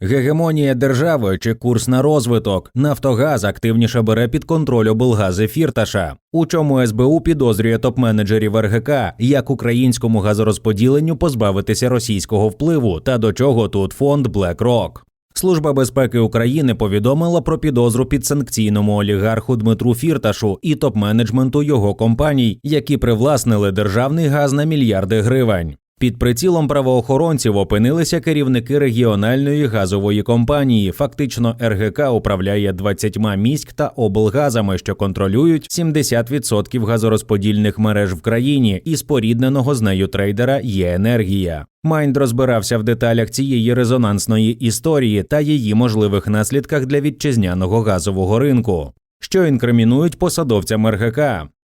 Гегемонія держави чи курс на розвиток. Нафтогаз активніше бере під контроль облгази Фірташа. У чому СБУ підозрює топ-менеджерів РГК, як українському газорозподіленню позбавитися російського впливу та до чого тут фонд BlackRock. Служба безпеки України повідомила про підозру підсанкційному олігарху Дмитру Фірташу і топ-менеджменту його компаній, які привласнили державний газ на мільярди гривень. Під прицілом правоохоронців опинилися керівники регіональної газової компанії. Фактично, РГК управляє 20 міськ та облгазами, що контролюють 70% газорозподільних мереж в країні і спорідненого з нею трейдера є енергія. Майнд розбирався в деталях цієї резонансної історії та її можливих наслідках для вітчизняного газового ринку, що інкримінують посадовцям РГК.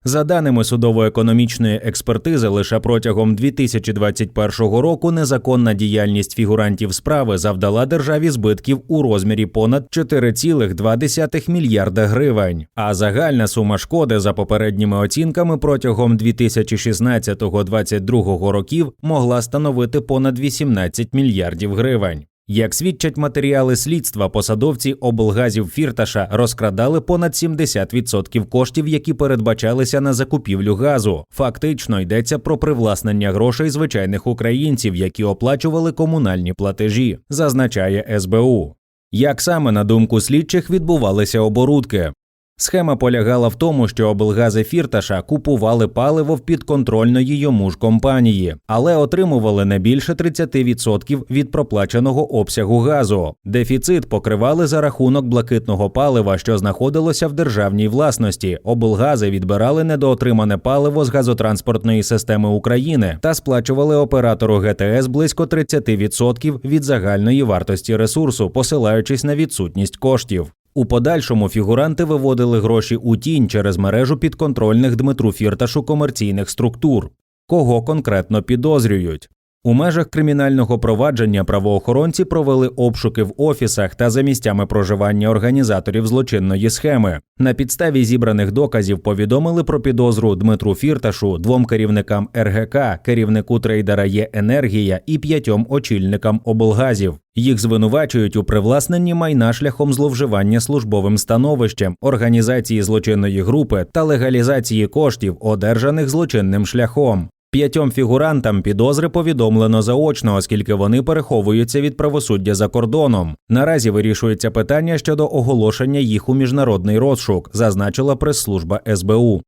За даними судово-економічної експертизи, лише протягом 2021 року незаконна діяльність фігурантів справи завдала державі збитків у розмірі понад 4,2 мільярда гривень. А загальна сума шкоди за попередніми оцінками протягом 2016-2022 років могла становити понад 18 мільярдів гривень. Як свідчать матеріали слідства, посадовці облгазів Фірташа розкрадали понад 70% коштів, які передбачалися на закупівлю газу. Фактично йдеться про привласнення грошей звичайних українців, які оплачували комунальні платежі, зазначає СБУ. Як саме на думку слідчих відбувалися оборудки? Схема полягала в тому, що облгази Фірташа купували паливо в підконтрольної йому ж компанії, але отримували не більше 30% від проплаченого обсягу газу. Дефіцит покривали за рахунок блакитного палива, що знаходилося в державній власності. Облгази відбирали недоотримане паливо з газотранспортної системи України та сплачували оператору ГТС близько 30% від загальної вартості ресурсу, посилаючись на відсутність коштів. У подальшому фігуранти виводили гроші у тінь через мережу підконтрольних Дмитру Фірташу комерційних структур. Кого конкретно підозрюють? У межах кримінального провадження правоохоронці провели обшуки в офісах та за місцями проживання організаторів злочинної схеми. На підставі зібраних доказів повідомили про підозру Дмитру Фірташу, двом керівникам РГК, керівнику трейдера є енергія і п'ятьом очільникам облгазів. Їх звинувачують у привласненні майна шляхом зловживання службовим становищем, організації злочинної групи та легалізації коштів, одержаних злочинним шляхом. П'ятьом фігурантам підозри повідомлено заочно, оскільки вони переховуються від правосуддя за кордоном. Наразі вирішується питання щодо оголошення їх у міжнародний розшук, зазначила прес-служба СБУ.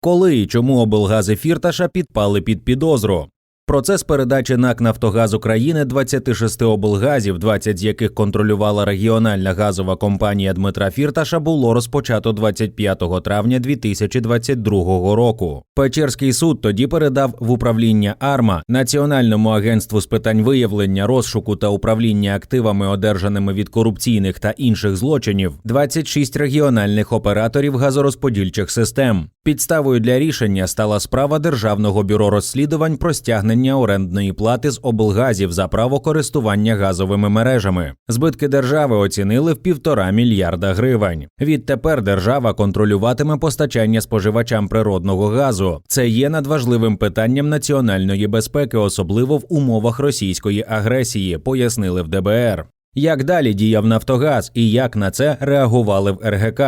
Коли і чому облгази Фірташа підпали під підозру? Процес передачі НАК «Нафтогаз України» 26 облгазів, 20 з яких контролювала регіональна газова компанія Дмитра Фірташа, було розпочато 25 травня 2022 року. Печерський суд тоді передав в управління АРМА Національному агентству з питань виявлення, розшуку та управління активами, одержаними від корупційних та інших злочинів, 26 регіональних операторів газорозподільчих систем. Підставою для рішення стала справа Державного бюро розслідувань про стягнення орендної плати з облгазів за право користування газовими мережами. Збитки держави оцінили в півтора мільярда гривень. Відтепер держава контролюватиме постачання споживачам природного газу. Це є надважливим питанням національної безпеки, особливо в умовах російської агресії, пояснили в ДБР. Як далі діяв Нафтогаз і як на це реагували в РГК?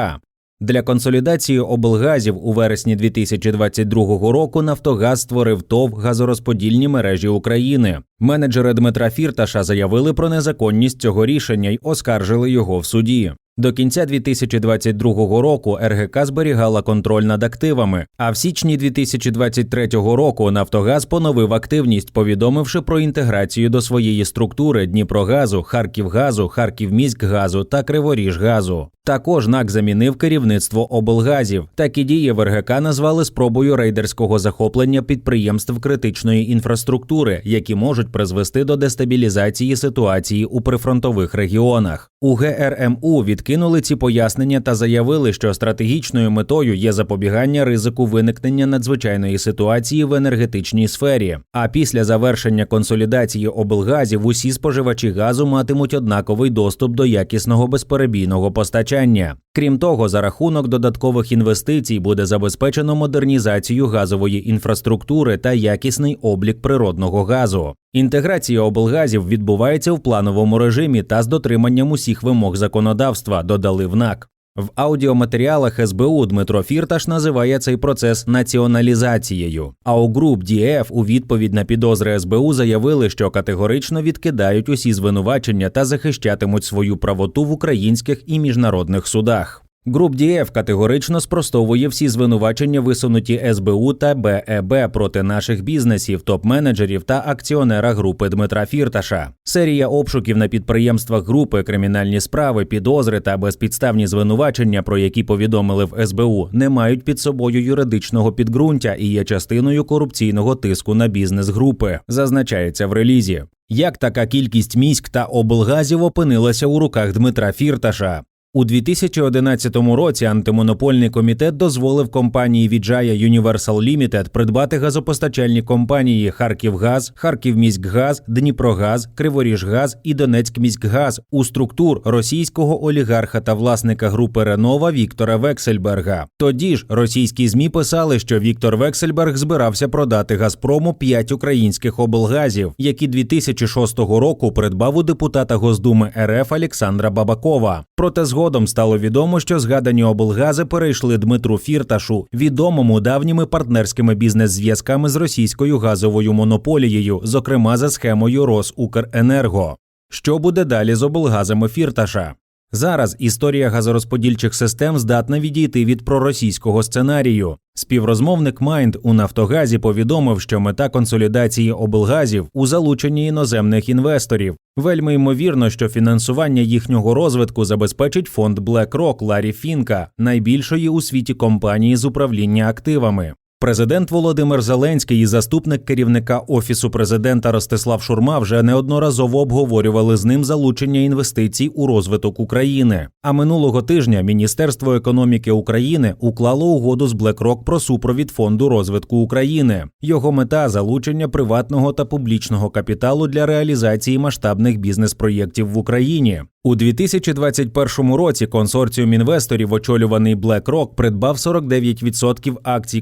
Для консолідації облгазів у вересні 2022 року Нафтогаз створив ТОВ газорозподільні мережі України. Менеджери Дмитра Фірташа заявили про незаконність цього рішення й оскаржили його в суді. До кінця 2022 року РГК зберігала контроль над активами, а в січні 2023 року Нафтогаз поновив активність, повідомивши про інтеграцію до своєї структури Дніпрогазу, Харківгазу, Харківміськгазу та Криворіжгазу. Також НАК замінив керівництво облгазів. Такі дії в РГК назвали спробою рейдерського захоплення підприємств критичної інфраструктури, які можуть призвести до дестабілізації ситуації у прифронтових регіонах. У ГРМУ відкинули ці пояснення та заявили, що стратегічною метою є запобігання ризику виникнення надзвичайної ситуації в енергетичній сфері. А після завершення консолідації облгазів усі споживачі газу матимуть однаковий доступ до якісного безперебійного постачання. Крім того, за рахунок додаткових інвестицій буде забезпечено модернізацію газової інфраструктури та якісний облік природного газу. Інтеграція облгазів відбувається в плановому режимі та з дотриманням усіх вимог законодавства, додали в НАК. В аудіоматеріалах СБУ Дмитро Фірташ називає цей процес націоналізацією. А у груп ДІФ у відповідь на підозри СБУ заявили, що категорично відкидають усі звинувачення та захищатимуть свою правоту в українських і міжнародних судах. Груп ДІФ категорично спростовує всі звинувачення, висунуті СБУ та БЕБ проти наших бізнесів, топ-менеджерів та акціонера групи Дмитра Фірташа. Серія обшуків на підприємствах групи, кримінальні справи, підозри та безпідставні звинувачення, про які повідомили в СБУ, не мають під собою юридичного підґрунтя і є частиною корупційного тиску на бізнес групи, зазначається в релізі. Як така кількість міськ та облгазів опинилася у руках Дмитра Фірташа? У 2011 році антимонопольний комітет дозволив компанії Віджая Universal Limited придбати газопостачальні компанії Харківгаз, Харківміськгаз, Дніпрогаз, Криворіжгаз і Донецькміськгаз у структур російського олігарха та власника групи Ренова Віктора Вексельберга. Тоді ж російські змі писали, що Віктор Вексельберг збирався продати Газпрому п'ять українських облгазів, які 2006 року придбав у депутата Госдуми РФ Олександра Бабакова. Проте згодом стало відомо, що згадані облгази перейшли Дмитру Фірташу, відомому давніми партнерськими бізнес-зв'язками з російською газовою монополією, зокрема за схемою Росукренерго. Що буде далі з облгазами Фірташа? Зараз історія газорозподільчих систем здатна відійти від проросійського сценарію. Співрозмовник Майнд у Нафтогазі повідомив, що мета консолідації облгазів у залученні іноземних інвесторів. Вельми ймовірно, що фінансування їхнього розвитку забезпечить фонд BlackRock Ларі Фінка, найбільшої у світі компанії з управління активами. Президент Володимир Зеленський і заступник керівника офісу президента Ростислав Шурма вже неодноразово обговорювали з ним залучення інвестицій у розвиток України. А минулого тижня Міністерство економіки України уклало угоду з BlackRock про супровід фонду розвитку України. Його мета залучення приватного та публічного капіталу для реалізації масштабних бізнес-проєктів в Україні. У 2021 році консорціум інвесторів, очолюваний BlackRock, придбав 49% акцій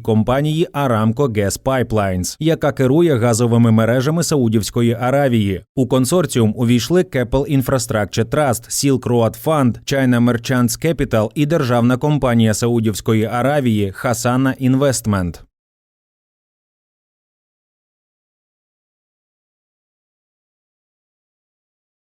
компанії Aramco Gas Pipelines, яка керує газовими мережами Саудівської Аравії. У консорціум увійшли Keppel Infrastructure Trust, Silk Road Fund, China Merchants Capital і державна компанія Саудівської Аравії Hasana Investment.